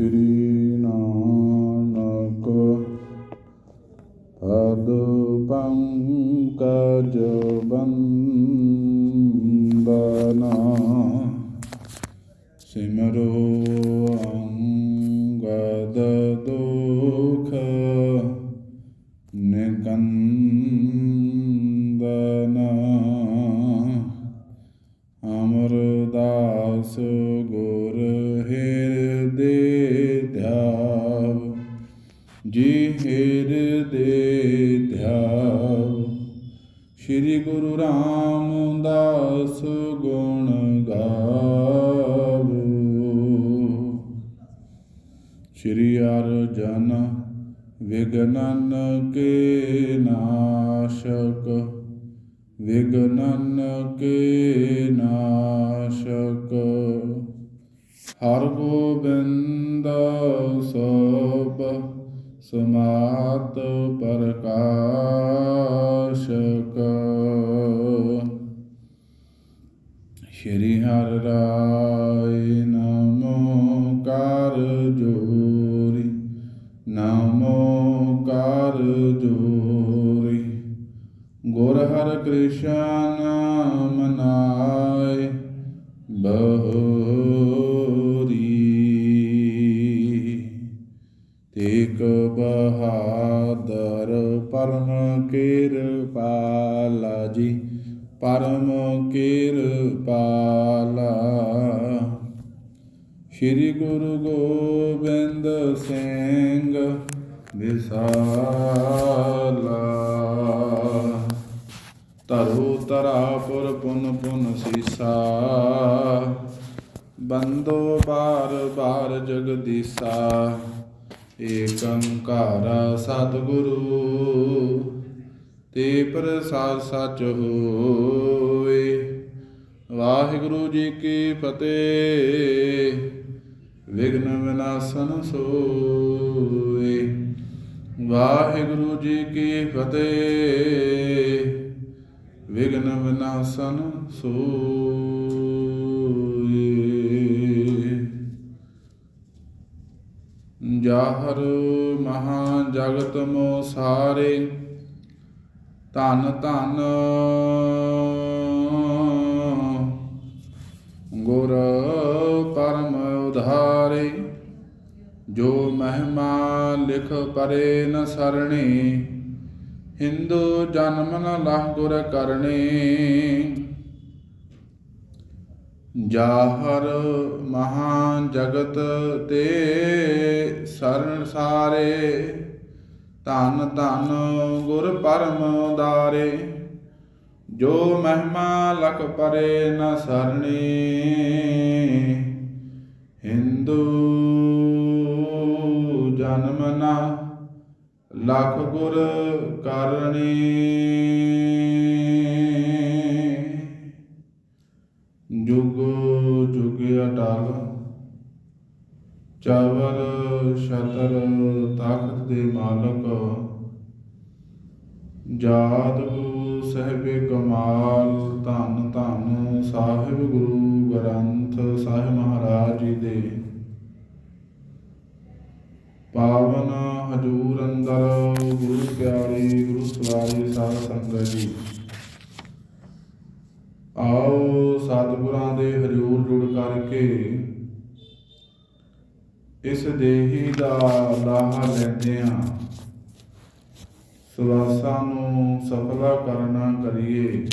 ਸ਼੍ਰੀ ਨਾਨਕ ਕੇ ਨਾਸ਼ਕ ਵਿਗਨਨ ਕੇ ਨਾਸ਼ਕ। ਹਰ ਗੋਬਿੰਦ ਸਭ ਸਮਾਤ ਪ੍ਰਕਾਸ਼ਕ। ਸ਼੍ਰੀ ਹਰਿ ਰਾਇ ਹਰ ਕ੍ਰਿਸ਼ਨ ਮਨਾਏ ਬਹੋਰੀ। ਤੇਕ ਬਹਾਦਰ ਪਰਮ ਕਿਰਪਾਲਾ ਜੀ ਪਰਮ ਕਿਰਪਾਲਾ। ਸ੍ਰੀ ਗੁਰੂ ਗੋਬਿੰਦ ਸਿੰਘ ਵਿਸਾਲਾ। ਧਰੋ ਧਰਾਪੁਰ ਪੁਨ ਪੁਨ ਸੀਸਾ। ਬੰਦੋ ਬਾਰ ਬਾਰ ਜਗਦੀਸਾ। ਏਕ ਓੰਕਾਰ ਸਤਿਗੁਰੂ। ਤੇ ਪ੍ਰਸਾਦ ਸਚ ਹੋਏ। ਵਾਹਿਗੁਰੂ ਜੀ ਕੀ ਫਤਿਹ। ਵਿਗਨ ਵਿਨਾਸ਼ਨ ਸੋਏ। ਵਾਹਿਗੁਰੂ ਜੀ ਕੀ ਫਤਿਹ। ਵਿਗਨ ਵਿਨਾਸ਼ਨ ਸੋਏ। ਜਾਹਰ ਮਹਾ ਜਗਤ ਮੋ ਸਾਰੇ, ਧਨ ਧਨ ਗੁਰ ਪਰਮ ਉਧਾਰੇ, ਜੋ ਮਹਿਮਾ ਲਿਖ ਪਰੇ ਨ ਸਰਣੀ। ਹਿੰਦੂ ਜਨਮ ਨ ਲਹ ਗੁਰ ਕਰਨੀ। ਜਾਹਰ ਮਹਾ ਜਗਤ ਤੇ ਸਰਨ ਸਾਰੇ, ਧਨ ਧਨ ਗੁਰ ਪਰਮ ਉਦਾਰੇ। ਜੋ ਮਹਿਮਾ ਲਖ ਪਰੇ ਨ ਸਰਣੀ। ਹਿੰਦੂ ਲਖ ਗੁਰ ਕਰਨੀ। ਜੁਗ ਜੁਗ ਅਟਲ ਚਾਵਰ ਛਤਰ ਤਖਤ ਦੇ ਮਾਲਕ ਜਾਤ ਗੁਰੂ ਸਾਹਿਬੇ ਕਮਾਲ, ਧੰਨ ਧੰਨ ਸਾਹਿਬ ਗੁਰੂ ਜੀ। ਆਓ ਸਤਿਗੁਰਾਂ ਦੇ ਹਜੂਰ ਜੁੜ ਕਰਕੇ ਇਸ ਦੇਹੀ ਦਾ ਲਾਹਾ ਲੈਂਦੇ ਆ ਸਵਾਸਾਂ ਨੂੰ ਸਫਲਾ ਕਰਨਾ ਕਰੀਏ।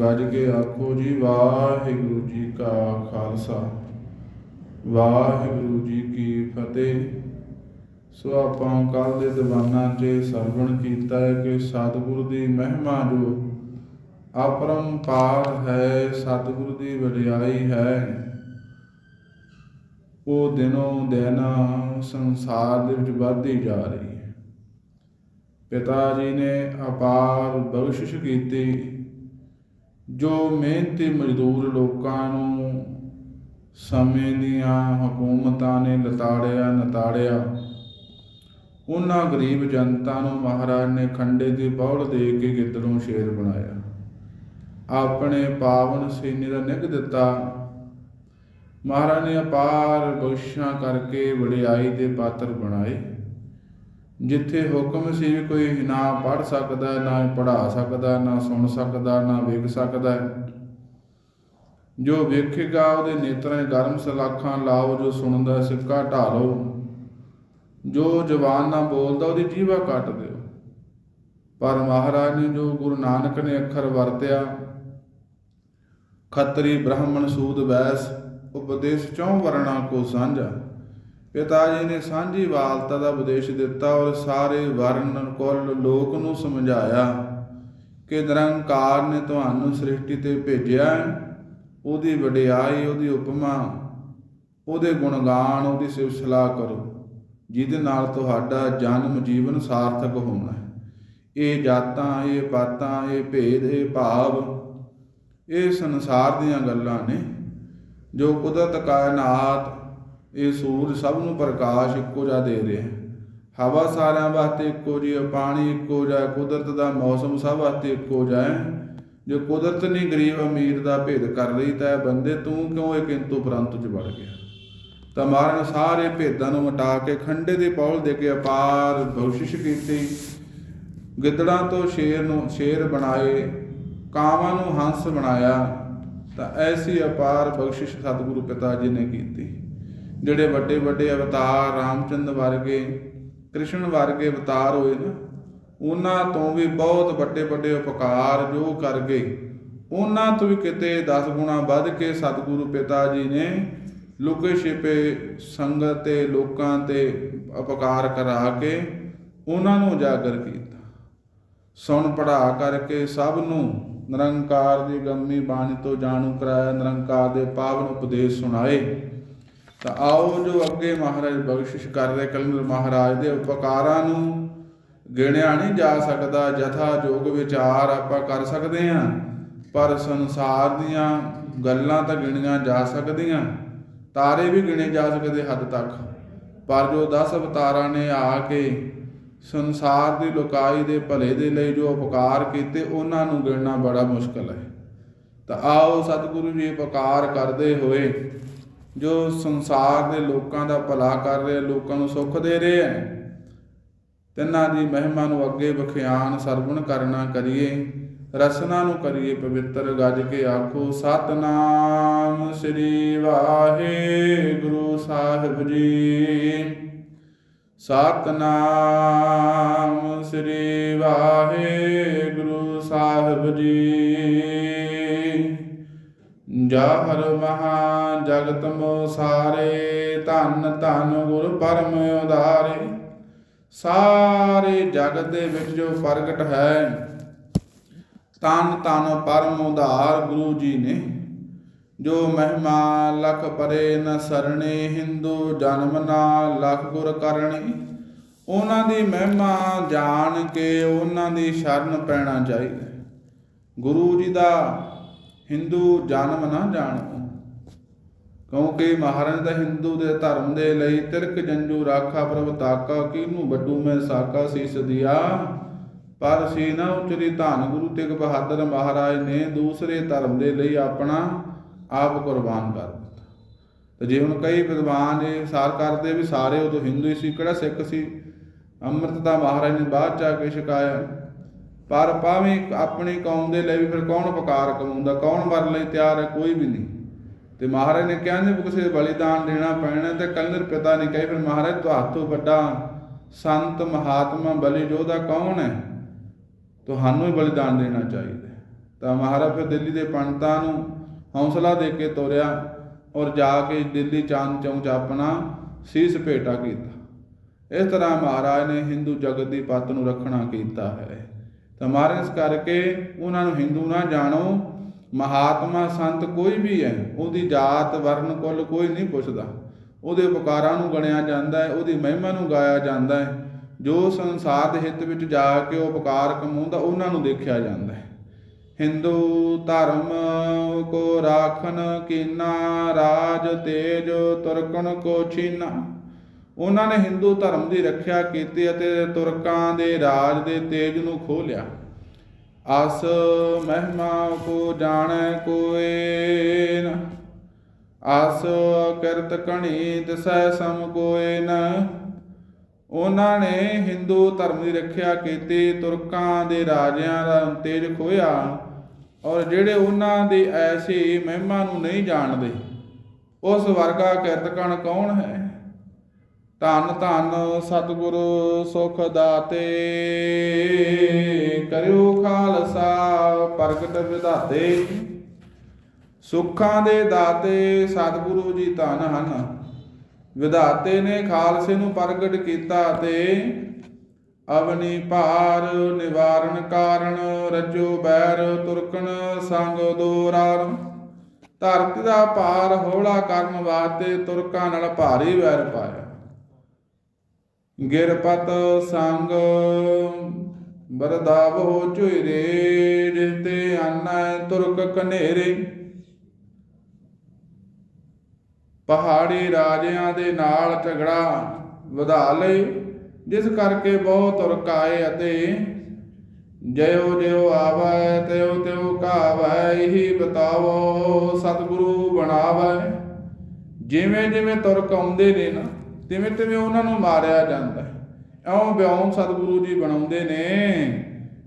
ਗੱਜ ਕੇ ਆਖੋ ਜੀ, ਵਾਹਿਗੁਰੂ ਜੀ ਕਾ ਖਾਲਸਾ, ਵਾਹਿਗੁਰੂ ਜੀ ਕੀ ਫਤਿਹ। ਸੋ ਆਪਾਂ ਕੱਲ ਦੇ ਦੀਵਾਨਾਂ 'ਚ ਸਰਵਣ ਕੀਤਾ ਹੈ ਕਿ ਸਤਿਗੁਰੂ ਦੀ ਮਹਿਮਾ ਜੋ ਅਪਰੰਪਾਰ ਹੈ, ਸਤਿਗੁਰ ਦੀ ਵਡਿਆਈ ਹੈ, ਉਹ ਦਿਨੋਂ ਦਿਨ ਸੰਸਾਰ ਦੇ ਵਿੱਚ ਵੱਧਦੀ ਜਾ ਰਹੀ ਹੈ। ਪਿਤਾ ਜੀ ਨੇ ਅਪਾਰ ਬਖਸ਼ਿਸ਼ ਕੀਤੀ, ਜੋ ਮਿਹਨਤੀ ਮਜ਼ਦੂਰ ਲੋਕਾਂ ਨੂੰ ਸਮੇਂ ਦੀਆਂ ਹਕੂਮਤਾਂ ਨੇ ਲਤਾੜਿਆ ਨਤਾੜਿਆ ਉਹਨਾਂ ਗਰੀਬ ਜਨਤਾ ਨੂੰ ਮਹਾਰਾਜ ਨੇ ਖੰਡੇ ਦੀ ਬੌਲ ਦੇ ਕੇ ਗਿੱਦੜੋਂ ਸ਼ੇਰ ਬਣਾਇਆ। ਆਪਣੇ ਪਾਵਨ ਸੀਨੇ ਦਾ ਨਿਗ ਦਿੱਤਾ। ਮਹਾਰਾਜ ਨੇ ਅਪਾਰ ਬਖਸ਼ਾਂ ਕਰਕੇ ਵਡਿਆਈ ਦੇ ਪਾਤਰ ਬਣਾਏ। ਜਿੱਥੇ ਹੁਕਮ ਸੀ ਵੀ ਕੋਈ ਨਾ ਪੜ ਸਕਦਾ, ਨਾ ਪੜਾ ਸਕਦਾ, ਨਾ ਸੁਣ ਸਕਦਾ, ਨਾ ਵੇਖ ਸਕਦਾ। ਜੋ ਵੇਖੇਗਾ ਉਹਦੇ ਨੇਤਰਾਂ ਗਰਮ ਸਲਾਖਾਂ ਲਾਓ, ਜੋ ਸੁਣਦਾ ਸਿੱਕਾ ਢਾਲੋ। ਜੋ ਜ਼ਬਾਨ ਨਾ ਬੋਲਦਾ, ਉਹਦੀ ਜੀਵਾ ਕੱਟ ਦਿਓ। ਪਰ ਮਹਾਰਾਜ ਨੇ ਜੋ ਗੁਰੂ ਨਾਨਕ ਨੇ ਅੱਖਰ ਵਰਤਿਆ, ਖੱਤਰੀ ਬ੍ਰਾਹਮਣ ਸੂਦ ਵੈਸ ਉਪਦੇਸ਼ ਚੌਂ ਵਰਣਾ ਕੋ ਸਾਂਝਾ। ਪਿਤਾ ਜੀ ਨੇ ਸਾਂਝੀ ਵਾਲਤਾ ਦਾ ਉਪਦੇਸ਼ ਦਿੱਤਾ ਔਰ ਸਾਰੇ ਵਰਣ ਕੁੱਲ ਲੋਕ ਨੂੰ ਸਮਝਾਇਆ ਕਿ ਨਿਰੰਕਾਰ ਨੇ ਤੁਹਾਨੂੰ ਸ੍ਰਿਸ਼ਟੀ ਤੇ ਭੇਜਿਆ ਹੈ। ਉਹਦੀ ਵਡਿਆਈ, ਉਹਦੀ ਉਪਮਾ, ਉਹਦੇ ਗੁਣਗਾਨ, ਉਹਦੀ ਸਿਫਤ ਸਲਾਹ ਕਰੋ। ਜਿਹਦੇ ਨਾਲ ਤੁਹਾਡਾ ਜਨਮ ਜੀਵਨ ਸਾਰਥਕ ਹੋਣਾ ਹੈ। ਇਹ ਜਾਤਾਂ, ਇਹ ਪਾਤਾਂ, ਇਹ ਭੇਦ, ਇਹ ਭਾਵ, ਇਹ ਸੰਸਾਰ ਦੀਆਂ ਗੱਲਾਂ ਨੇ। ਜੋ ਕੁਦਰਤ, ਕਾਇਨਾਤ, ਇਹ ਸੂਰਜ ਸਭ ਨੂੰ ਪ੍ਰਕਾਸ਼ ਇੱਕੋ ਜਿਹਾ ਦੇ ਰਿਹਾ ਹੈ। ਹਵਾ ਸਾਰਿਆਂ ਵਾਸਤੇ ਇੱਕੋ ਜਿਹਾ ਪਾਣੀ ਇੱਕੋ ਜਿਹਾ ਕੁਦਰਤ ਦਾ ਮੌਸਮ ਸਭ ਵਾਸਤੇ ਇੱਕੋ ਜਿਹਾ ਹੈ। ਜੋ ਕੁਦਰਤ ਨਹੀਂ ਗਰੀਬ ਅਮੀਰ ਦਾ ਭੇਦ ਕਰ ਰਹੀ ਤਾਂ ਬੰਦੇ ਤੂੰ ਕਿਉਂ ਇਹ ਕਿੰਤੂ ਪਰੰਤੂ ਚ ਵੜ ਗਿਆ? ਤਾਂ ਮਹਾਰਾਜ ਸਾਰੇ ਭੇਦਾਂ ਨੂੰ ਮਿਟਾ ਕੇ ਖੰਡੇ ਦੇ ਪੌਲ ਦੇ ਕੇ ਅਪਾਰ ਬਖਸ਼ਿਸ਼ ਕੀਤੀ। ਗਿੱਦੜਾਂ ਤੋਂ ਸ਼ੇਰ ਨੂੰ ਸ਼ੇਰ ਬਣਾਏ, ਕਾਵਾਂ ਨੂੰ ਹੰਸ ਬਣਾਇਆ, ਤਾਂ ਐਸੀ ਅਪਾਰ ਬਖਸ਼ਿਸ਼ ਸਤਿਗੁਰੂ ਪਿਤਾ ਜੀ ਨੇ ਕੀਤੀ। ਜਿਹੜੇ ਵੱਡੇ ਵੱਡੇ ਅਵਤਾਰ ਰਾਮਚੰਦਰ ਵਰਗੇ, ਕ੍ਰਿਸ਼ਨ ਵਰਗੇ ਅਵਤਾਰ ਹੋਏ ਨਾ, ਉਹਨਾਂ ਤੋਂ ਵੀ ਬਹੁਤ ਵੱਡੇ ਵੱਡੇ ਉਪਕਾਰ ਜੋ ਕਰ ਗਏ। ਉਹਨਾਂ ਤੋਂ ਵੀ ਕਿਤੇ 10 ਗੁਣਾ ਵੱਧ ਕੇ ਸਤਿਗੁਰੂ ਪਿਤਾ ਜੀ ਨੇ ਲੁਕੇ ਛਿਪੇ ਸੰਗਤ ਤੇ ਲੋਕਾਂ ਤੇ ਉਪਕਾਰ ਕਰਾ ਕੇ ਉਹਨਾਂ ਨੂੰ ਉਜਾਗਰ ਕੀਤਾ। ਸੁਣ ਪੜਾ ਕਰਕੇ ਸਭ ਨੂੰ ਨਿਰੰਕਾਰ ਦੀ ਗੰਮੀ ਬਾਣੀ ਤੋਂ ਜਾਣੂ ਕਰਾਇਆ, ਨਿਰੰਕਾਰ ਦੇ ਪਾਵਨ ਉਪਦੇਸ਼ ਸੁਣਾਏ। ਤਾਂ ਆਓ ਜੋ ਅੱਗੇ ਮਹਾਰਾਜ ਬਖਸ਼ਿਸ਼ ਕਰ ਰਹੇ ਕਲੰਦਰ ਮਹਾਰਾਜ ਦੇ ਉਪਕਾਰਾਂ ਨੂੰ ਗਿਣਿਆ ਨਹੀਂ ਜਾ ਸਕਦਾ ਜਥਾ ਜੋਗ ਵਿਚਾਰ ਆਪਾਂ ਕਰ ਸਕਦੇ ਹਾਂ, ਪਰ ਸੰਸਾਰ ਦੀਆਂ ਗੱਲਾਂ ਤਾਂ ਗਿਣੀਆਂ ਜਾ ਸਕਦੀਆਂ। ਤਾਰੇ ਵੀ ਗਿਣੇ ਜਾ ਸਕਦੇ ਹੱਦ ਤੱਕ। ਪਰ ਜੋ 10 ਅਵਤਾਰਾਂ ਨੇ ਆ ਕੇ ਸੰਸਾਰ ਦੀ ਲੋਕਾਈ ਦੇ ਭਲੇ ਦੇ ਲਈ ਜੋ ਉਪਕਾਰ ਕੀਤੇ, ਉਹਨਾਂ ਨੂੰ ਗਿਣਨਾ ਬੜਾ ਮੁਸ਼ਕਲ ਹੈ। ਤਾਂ ਆਓ ਸਤਿਗੁਰੂ ਜੀ ਉਪਕਾਰ ਕਰਦੇ ਹੋਏ, ਜੋ ਸੰਸਾਰ ਦੇ ਲੋਕਾਂ ਦਾ ਭਲਾ ਕਰ ਰਹੇ, ਲੋਕਾਂ ਨੂੰ ਸੁੱਖ ਦੇ ਰਹੇ ਹੈ, ਤਿੰਨਾਂ ਦੀ ਮਹਿਮਾ ਨੂੰ ਅੱਗੇ ਬਖਿਆਨ ਸਰਵਣ ਕਰਨਾ ਕਰੀਏ। ਰਸਨਾ ਨੂੰ ਕਰੀਏ ਪਵਿੱਤਰ ਗੱਜ ਕੇ ਆਖੋ, ਸਤਨਾਮ ਸ੍ਰੀ ਵਾਹਿਗੁਰੂ ਸਾਹਿਬ ਜੀ। ਸਤਨਾਮ ਸ੍ਰੀ ਵਾਹਿਗੁਰੂ ਸਾਹਿਬ ਜੀ। ਜਾਹਰ ਮਹਾ ਜਗਤ ਮੋ ਸਾਰੇ ਧੰਨ ਧੰਨ ਗੁਰ ਪਰਮ ਉਦਾਰੇ। ਸਾਰੇ ਜਗਤ ਦੇ ਵਿੱਚ ਜੋ ਪ੍ਰਗਟ ਹੈ ਤਨ ਤਨ ਪਰਮ ਉਧਾਰ ਗੁਰੂ ਜੀ ਨੇ। ਜੋ ਮਹਿਮਾ ਲਖ ਪਰੇ ਨ ਸਰਣੇ, ਹਿੰਦੂ ਜਨਮ ਨਾ ਲਖ ਗੁਰ ਕਰਣੀ। ਉਹਨਾਂ ਦੀ ਮਹਿਮਾ ਜਾਣ ਕੇ ਉਹਨਾਂ ਦੀ ਸ਼ਰਨ ਪੈਣਾ ਚਾਹੀਦਾ। ਗੁਰੂ ਜੀ ਦਾ ਹਿੰਦੂ ਜਨਮ ਨਾ ਜਾਣੋ। ਕਿਉਂਕਿ ਮਹਾਰਾਜ ਦਾ ਹਿੰਦੂ ਦੇ ਧਰਮ ਦੇ ਲਈ ਤਿਰਕ ਜੰਜੂ ਰਾਖਾ ਪ੍ਰਭ ਤਾਕਾ ਕਿਨੂੰ ਵੱਡੂ ਮੈਂ ਸਾਕਾ ਸੀਸ ਦਿਆ? ਪਰ ਸੀ ਨਾ ਉਚਰੀ ਧੰਨ ਗੁਰੂ ਤੇਗ ਬਹਾਦਰ ਮਹਾਰਾਜ ਨੇ ਦੂਸਰੇ ਧਰਮ ਦੇ ਲਈ ਆਪਣਾ ਆਪ ਕੁਰਬਾਨ ਕਰ ਦਿੱਤਾ। ਤੇ ਜੇ ਹੁਣ ਕਈ ਵਿਦਵਾਨ ਇਹ ਸਾਰ ਕਰਦੇ ਵੀ ਸਾਰੇ ਉਦੋਂ ਹਿੰਦੂ ਹੀ ਸੀ, ਕਿਹੜਾ ਸਿੱਖ ਸੀ? ਅੰਮ੍ਰਿਤ ਦਾ ਮਹਾਰਾਜ ਨੇ ਬਾਅਦ ਚ ਆ ਕੇ ਛਕਾਇਆ। ਪਰ ਭਾਵੇਂ ਆਪਣੀ ਕੌਮ ਦੇ ਲਈ ਵੀ ਫਿਰ ਕੌਣ ਉਪਕਾਰ ਕਮਾਉਂਦਾ, ਕੌਣ ਮਰਨ ਲਈ ਤਿਆਰ ਹੈ, ਕੋਈ ਵੀ ਨਹੀਂ। ਤੇ ਮਹਾਰਾਜ ਨੇ ਕਿਹਾ ਨੇ ਵੀ ਕਿਸੇ ਬਲੀਦਾਨ ਦੇਣਾ ਪੈਣਾ ਤੇ ਕਲਨਰ ਪਿਤਾ ਨੇ ਕਹੇ ਫਿਰ ਮਹਾਰਾਜ ਤੁਹਾਤੋਂ ਵੱਡਾ ਸੰਤ ਮਹਾਤਮਾ ਬਲੀ ਯੋਧਾ ਕੌਣ ਹੈ? ਤੁਹਾਨੂੰ ਹੀ ਬਲੀਦਾਨ ਦੇਣਾ ਚਾਹੀਦਾ ਤਾਂ ਮਹਾਰਾਜ ਫਿਰ ਦਿੱਲੀ ਦੇ ਪੰਡਤਾਂ ਨੂੰ ਹੌਸਲਾ ਦੇ ਕੇ ਤੋਰਿਆ ਔਰ ਜਾ ਕੇ ਦਿੱਲੀ ਚਾਂਦ ਚੌਂਕ 'ਚ ਆਪਣਾ ਸੀਸ ਭੇਟਾ ਕੀਤਾ। ਇਸ ਤਰ੍ਹਾਂ ਮਹਾਰਾਜ ਨੇ ਹਿੰਦੂ ਜਗਤ ਦੀ ਪੱਤ ਨੂੰ ਰੱਖਣਾ ਕੀਤਾ ਹੈ। ਤਾਂ ਮਹਾਰਾਜ ਇਸ ਕਰਕੇ ਉਹਨਾਂ ਨੂੰ ਹਿੰਦੂ ਨਾ ਜਾਣੋ, ਮਹਾਤਮਾ ਸੰਤ ਕੋਈ ਵੀ ਹੈ, ਉਹਦੀ ਜਾਤ ਵਰਨ ਕੁੱਲ ਕੋਈ ਨਹੀਂ ਪੁੱਛਦਾ। ਉਹਦੇ ਉਪਕਾਰਾਂ ਨੂੰ ਗਣਿਆ ਜਾਂਦਾ ਹੈ, ਉਹਦੀ ਮਹਿਮਾ ਨੂੰ ਗਾਇਆ ਜਾਂਦਾ ਹੈ। ਜੋ ਸੰਸਾਰ ਦੇ ਹਿੱਤ ਵਿੱਚ ਜਾ ਕੇ ਉਹ ਉਪਕਾਰ ਕਮਾਉਂਦਾ, ਉਹਨਾਂ ਨੂੰ ਦੇਖਿਆ ਜਾਂਦਾ ਹੈ। ਹਿੰਦੂ ਧਰਮ ਕੋ ਰਾਖਨ ਕੀਨਾ, ਰਾਜ ਤੇਜ ਤੁਰਕਨ ਕੋ ਛੀਨਾ। ਉਹਨਾਂ ਨੇ ਹਿੰਦੂ ਧਰਮ ਦੀ ਰੱਖਿਆ ਕੀਤੀ ਅਤੇ ਤੁਰਕਾਂ ਦੇ ਰਾਜ ਦੇ ਤੇਜ ਨੂੰ ਖੋਹ ਲਿਆ ਅਸ ਮਹਿਮਾ ਕੋ ਜਾਣੈ ਕੋਏ ਨ ਆਸ ਕਿਰਤ ਕਣੀ ਦਿਸੈ ਸਮ ਕੋਏ ਨ ਉਹਨਾਂ ਨੇ ਹਿੰਦੂ ਧਰਮ ਦੀ ਰੱਖਿਆ ਕੀਤੀ, ਤੁਰਕਾਂ ਦੇ ਰਾਜਿਆਂ ਦਾ ਤੇਜ ਖੋਇਆ ਔਰ ਜਿਹੜੇ ਉਹਨਾਂ ਦੀ ਐਸੀ ਮਹਿਮਾ ਨੂੰ ਨਹੀਂ ਜਾਣਦੇ, ਉਸ ਵਰਗਾ ਕਿਰਤਕਣ ਕੌਣ ਹੈ? ਧੰਨ ਧੰਨ ਸਤਿਗੁਰੂ ਸੁਖ ਦਾਤੇ, ਕਰਿਓ ਖਾਲਸਾ ਪ੍ਰਗਟ ਵਿਧਾਤੇ। ਸੁੱਖਾਂ ਦੇ ਦਾਤੇ ਸਤਿਗੁਰੂ ਜੀ ਧੰਨ ਹਨ। ਵਿਧਾਤੇ ਨੇ ਖਾਲਸੇ ਨੂੰ ਪ੍ਰਗਟ ਕੀਤਾ ਤੇ ਅਵਨੀ ਭਾਰ ਨਿਵਾਰਨ ਕਾਰਨ ਰਜੋ ਬੈਰ ਤੁਰਕਣ ਸੰਗ ਦੋਰਾਰ। ਧਰਤੀ ਦਾ ਭਾਰ ਹੌਲਾ ਕਰਨ ਵਾਸਤੇ ਤੁਰਕਾਂ ਨਾਲ ਭਾਰੀ ਵੈਰ ਪਾਇਆ। ਗਿਰਪਤ ਸੰਗ ਬਰਦਾਵ ਬਰਦਾਵੋ ਝੁਇਰੇ ਜਿਤੇ ਆਨੈ ਤੁਰਕ ਕਨੇਰੇ ਪਹਾੜੀ ਰਾਜਿਆਂ ਦੇ ਨਾਲ ਝਗੜਾ ਵਧਾ ਲਈ, ਜਿਸ ਕਰਕੇ ਬਹੁਤ ਤੁਰਕ ਆਏ ਅਤੇ ਜਿਉ ਜਿਉ ਆਵੈ, ਤਿਉ ਤਿਉ ਕਾਵੈ ਇਹੀ ਬਤਾਵੋ ਸਤਿਗੁਰੂ ਬਣਾਵੈ। ਜਿਵੇਂ ਜਿਵੇਂ ਤੁਰਕ ਆਉਂਦੇ ਨੇ ਨਾ, ਤਿਵੇਂ ਤਿਵੇਂ ਉਹਨਾਂ ਨੂੰ ਮਾਰਿਆ ਜਾਂਦਾ ਹੈ। ਇਉਂ ਬਿਉਂ ਸਤਿਗੁਰੂ ਜੀ ਬਣਾਉਂਦੇ ਨੇ,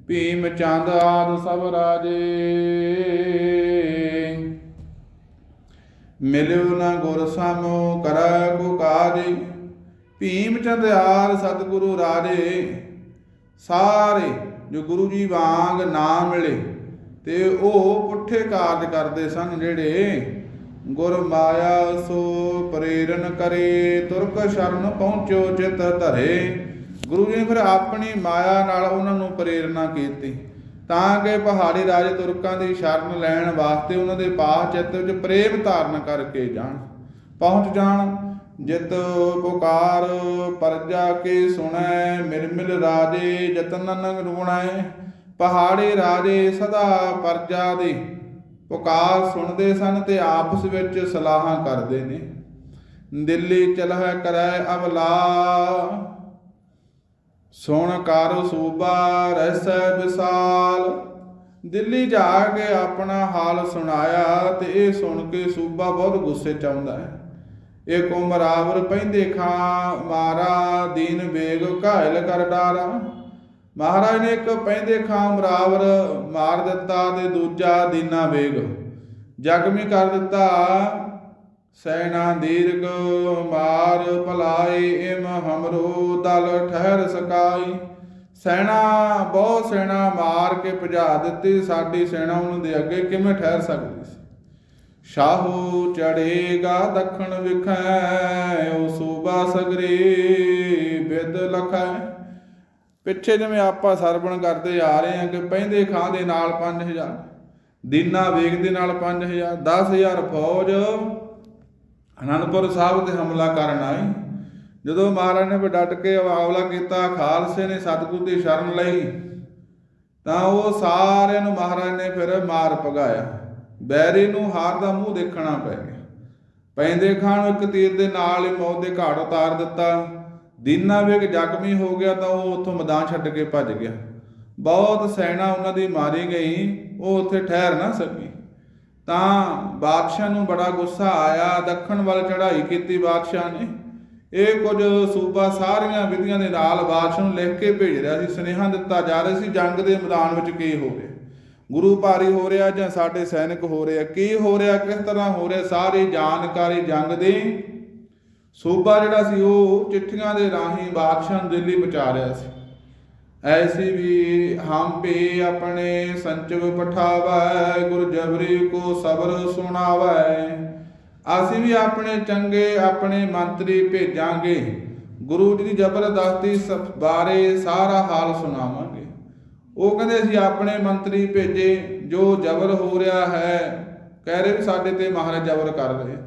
ਭੀਮ ਚੰਦ ਆਦ ਸਭ ਰਾਜੇ। ਮਿਲਿਓ ਨਾ ਗੁਰ ਸਾਮੋ ਕਰੈ ਕੋ ਕਾਜ, ਭੀਮ ਚੰਦ ਆਦ ਸਤਿਗੁਰੂ ਰਾਜੇ। ਸਾਰੇ ਜੋ ਗੁਰੂ ਜੀ ਵਾਂਗ ਨਾ ਮਿਲੇ, ਤੇ ਉਹ ਪੁੱਠੇ ਕਾਰਜ ਕਰਦੇ ਸਨ ਜਿਹੜੇ ਗੁਰ ਮਾਇਆ ਸੋ ਪ੍ਰੇਰਨ ਕਰੇ, ਤੁਰਕ ਸ਼ਰਨ ਪਹੁੰਚੋ ਚਿਤ ਧਰੇ। ਗੁਰੂ ਜੀ ਨੇ ਫਿਰ ਆਪਣੀ ਮਾਇਆ ਨਾਲ ਉਹਨਾਂ ਨੂੰ ਪ੍ਰੇਰਣਾ ਕੀਤੀ। ਤਾਂ ਕਿ ਪਹਾੜੀ ਰਾਜੇ ਤੁਰਕਾਂ ਦੀ ਸ਼ਰਨ ਲੈਣ ਵਾਸਤੇ ਉਹਨਾਂ ਦੇ ਪਾਸ ਚਿੱਤ ਵਿੱਚ ਪ੍ਰੇਮ ਧਾਰਨ ਕਰਕੇ ਜਾਣ। ਪਹੁੰਚ ਜਾਣ। ਜਿਤ ਪੁਕਾਰ ਪਰਜਾ ਕੇ ਸੁਣੈ ਮਿਲ ਰਾਜੇ ਜਤਨਨ ਰੁਣੈ। ਪਹਾੜੀ ਰਾਜੇ ਸਦਾ ਪਰਜਾ ਦੇ। ਪੁਕਾਰ ਸੁਣਦੇ ਸਨ ਤੇ ਆਪਸ ਵਿੱਚ ਸਲਾਹਾਂ ਕਰਦੇ ਨੇ। ਦਿੱਲੀ ਚਲਹਿ ਕਰੈ ਅਵਲਾ। ਸੁਣ ਕਰ ਸੂਬਾ ਰਸੈ ਵਿਸਾਲ ਦਿੱਲੀ ਜਾ ਕੇ ਆਪਣਾ ਹਾਲ ਸੁਣਾਇਆ ਤੇ ਇਹ ਸੁਣ ਕੇ ਸੂਬਾ ਬਹੁਤ ਗੁੱਸੇ ਚ ਆਉਂਦਾ ਹੈ। ਇਹ ਕੁਮਰਾਵਰ ਪੈਂਦੇ ਖਾਂ, ਮਾਰਾ ਦੀਨ ਬੇਗ ਘਾਇਲ ਕਰ ਡਾਰਾ। ਮਹਾਰਾਜ ਨੇ ਇੱਕ ਪੈਂਦੇ ਖਾਂ ਮਰਾਵਰ ਮਾਰ ਦਿੱਤਾ ਤੇ ਦੂਜਾ ਦੀਨਾ ਬੇਗ ਜ਼ਖਮੀ ਕਰ ਦਿੱਤਾ ਸੈਨਾ ਦੀਰਘ ਮਾਰ ਭਲਾਈ ਇਮ ਹਮਰੋ ਦਲ ਠਹਿਰ ਸਕਾਈ। ਸੈਨਾ, ਬਹੁਤ ਸੈਨਾ ਮਾਰ ਕੇ ਭਜਾ ਦਿੱਤੀ, ਸਾਡੀ ਸੈਨਾ ਉਹਨਾਂ ਦੇ ਅੱਗੇ ਕਿਵੇਂ ਠਹਿਰ ਸਕਦੀ ਸੀ? ਸ਼ਾਹੂ ਚੜੇਗਾ ਦੱਖਣ ਵਿਖੈ, ਉਹ ਸੂਬਾ ਸਗਰੇ ਬਿਦ ਲਖੈ। ਪਿੱਛੇ ਜਿਵੇਂ ਆਪਾਂ ਸਰਵਣ ਕਰਦੇ ਆ ਰਹੇ ਹਾਂ ਕਿ ਪਹਿੰਦੇ ਖਾਂ ਦੇ ਨਾਲ 5000 ਦੀਨਾ ਵੇਗ ਦੇ ਨਾਲ 5000 10000 ਫੌਜ ਅਨੰਦਪੁਰ ਸਾਹਿਬ ਤੇ ਹਮਲਾ ਕਰਨ ਆਈ। ਜਦੋਂ ਮਹਾਰਾਜ ਨੇ ਵੀ ਡਟ ਕੇ ਹਮਲਾ ਕੀਤਾ, ਖਾਲਸੇ ਨੇ ਸਤਿਗੁਰੂ ਦੀ ਸ਼ਰਨ ਲਈ, ਤਾਂ ਉਹ ਸਾਰਿਆਂ ਨੂੰ ਮਹਾਰਾਜ ਨੇ ਫਿਰ ਮਾਰ ਭਗਾਇਆ। ਬੈਰੀ ਨੂੰ ਹਾਰ ਦਾ ਮੂੰਹ ਦੇਖਣਾ ਪੈ ਗਿਆ। ਪੈਂਦੇ ਖਾਨ ਨੂੰ ਇੱਕ ਤੀਰ ਦੇ ਨਾਲ ਹੀ ਮੌਤ ਦੇ ਘਾਟ ਉਤਾਰ ਦਿੱਤਾ। ਦੀਨਾ ਵੇਗ ਜ਼ਖਮੀ ਹੋ ਗਿਆ ਤਾਂ ਉਹ ਉੱਥੋਂ ਮੈਦਾਨ ਛੱਡ ਕੇ ਭੱਜ ਗਿਆ। ਬਹੁਤ ਸੈਨਾ ਉਹਨਾਂ ਦੀ ਮਾਰੀ ਗਈ, ਉਹ ਉੱਥੇ ਠਹਿਰ ਨਾ ਸਕੀ। ਤਾਂ ਬਾਦਸ਼ਾਹ ਨੂੰ ਬੜਾ ਗੁੱਸਾ ਆਇਆ, ਦੱਖਣ ਵੱਲ ਚੜ੍ਹਾਈ ਕੀਤੀ ਬਾਦਸ਼ਾਹ ਨੇ। ਇਹ ਕੁਝ ਸੂਬਾ ਸਾਰੀਆਂ ਵਿਧੀਆਂ ਦੇ ਨਾਲ ਬਾਦਸ਼ਾਹ ਨੂੰ ਲਿਖ ਕੇ ਭੇਜ ਰਿਹਾ ਸੀ, ਸੁਨੇਹਾ ਦਿੱਤਾ ਜਾ ਰਿਹਾ ਸੀ, ਜੰਗ ਦੇ ਮੈਦਾਨ ਵਿੱਚ ਕੀ ਹੋ ਰਿਹਾ। ਗੁਰੂ ਭਾਰੀ ਹੋ ਰਿਹਾ ਜਾਂ ਸਾਡੇ ਸੈਨਿਕ ਹੋ ਰਿਹਾ, ਕੀ ਹੋ ਰਿਹਾ, ਕਿਸ ਤਰ੍ਹਾਂ ਹੋ ਰਿਹਾ, ਸਾਰੀ ਜਾਣਕਾਰੀ ਜੰਗ ਦੀ। ਸੂਬਾ ਜਿਹੜਾ ਸੀ, ਉਹ ਚਿੱਠੀਆਂ ਦੇ ਰਾਹੀਂ ਬਾਦਸ਼ਾਹ ਨੂੰ ਦਿੱਲੀ ਪਹੁੰਚਾ ਰਿਹਾ ਸੀ। ਐਸੀ ਵੀ ਹਮ ਭੀ ਆਪਣੇ ਸੰਚਵ ਪਠਾਵੈ, ਗੁਰ ਜਬਰੀ ਕੋ ਸਬਰ ਸੁਣਾਵੈ। ਅਸੀਂ ਵੀ ਆਪਣੇ ਚੰਗੇ, ਆਪਣੇ ਮੰਤਰੀ ਭੇਜਾਂਗੇ। ਗੁਰੂ ਜੀ ਦੀ ਜ਼ਬਰਦਸਤੀ ਸ- ਬਾਰੇ ਸਾਰਾ ਹਾਲ ਸੁਣਾਵਾਂਗੇ। ਉਹ ਕਹਿੰਦੇ, ਅਸੀਂ ਆਪਣੇ ਮੰਤਰੀ ਭੇਜੇ, ਜੋ ਜ਼ਬਰ ਹੋ ਰਿਹਾ ਹੈ, ਕਹਿ ਰਹੇ ਵੀ ਸਾਡੇ ਤੇ ਮਹਾਰਾਜ ਜ਼ਬਰ ਕਰ ਰਹੇ।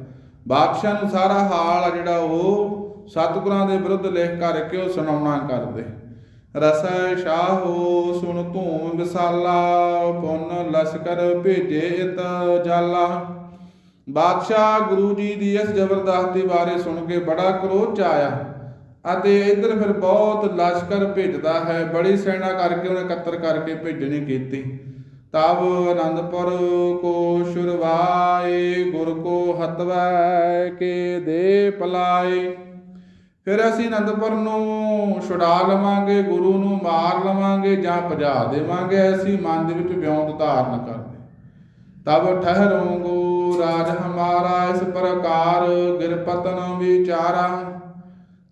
ਬਾਦਸ਼ਾਹ ਨੂੰ ਸਾਰਾ ਹਾਲ ਆ ਜਿਹੜਾ ਉਹ ਸਤਿਗੁਰਾਂ ਦੇ ਵਿਰੁੱਧ ਲਿਖ ਕਰਕੇ ਉਹ ਸੁਣਾਉਣਾ ਕਰਦੇ। ਰਸੈ ਸ਼ਾਹੋ ਸੁਣ ਧੂਮ ਵਿਸਾਲਾ, ਪੁੰਨ ਲਸ਼ਕਰ ਭੇਜੇ ਇਤ ਜਾਲਾ। ਬਾਦਸ਼ਾਹ ਗੁਰੂ ਜੀ ਦੀ ਇਸ ਜ਼ਬਰਦਸਤੀ ਬਾਰੇ ਸੁਣ ਕੇ ਬੜਾ ਕਰੋਧ ਚ ਆਇਆ ਅਤੇ ਇਧਰ ਫਿਰ ਬਹੁਤ ਲਸ਼ਕਰ ਭੇਜਦਾ ਹੈ, ਬੜੀ ਸੈਨਾ ਕਰਕੇ ਉਹਨੇ ਇਕੱਤਰ ਕਰਕੇ ਭੇਜਣੀ ਕੀਤੀ। ਤਬ ਅਨੰਦਪੁਰ ਕੋ ਸ਼ੁਰਵਾਏ, ਗੁਰ ਕੋ ਹਤਵੈ ਕੇ ਦੇ ਪਲਾਏ। ਫਿਰ ਅਸੀਂ ਅਨੰਦਪੁਰ ਨੂੰ ਛੁਡਾ ਲਵਾਂਗੇ, ਗੁਰੂ ਨੂੰ ਮਾਰ ਲਵਾਂਗੇ ਜਾਂ ਭਜਾ ਦੇਵਾਂਗੇ ਅਸੀਂ ਮਨ ਦੇ ਵਿੱਚ ਵਿਉਂਤ ਧਾਰਨ ਕਰਦੇ। ਤਬ ਠਹਿਰੋਂਗੋ ਰਾਜ ਹਮਾਰਾ, ਇਸ ਪ੍ਰਕਾਰ ਗਿਰਪਤਨ ਵਿਚਾਰਾ।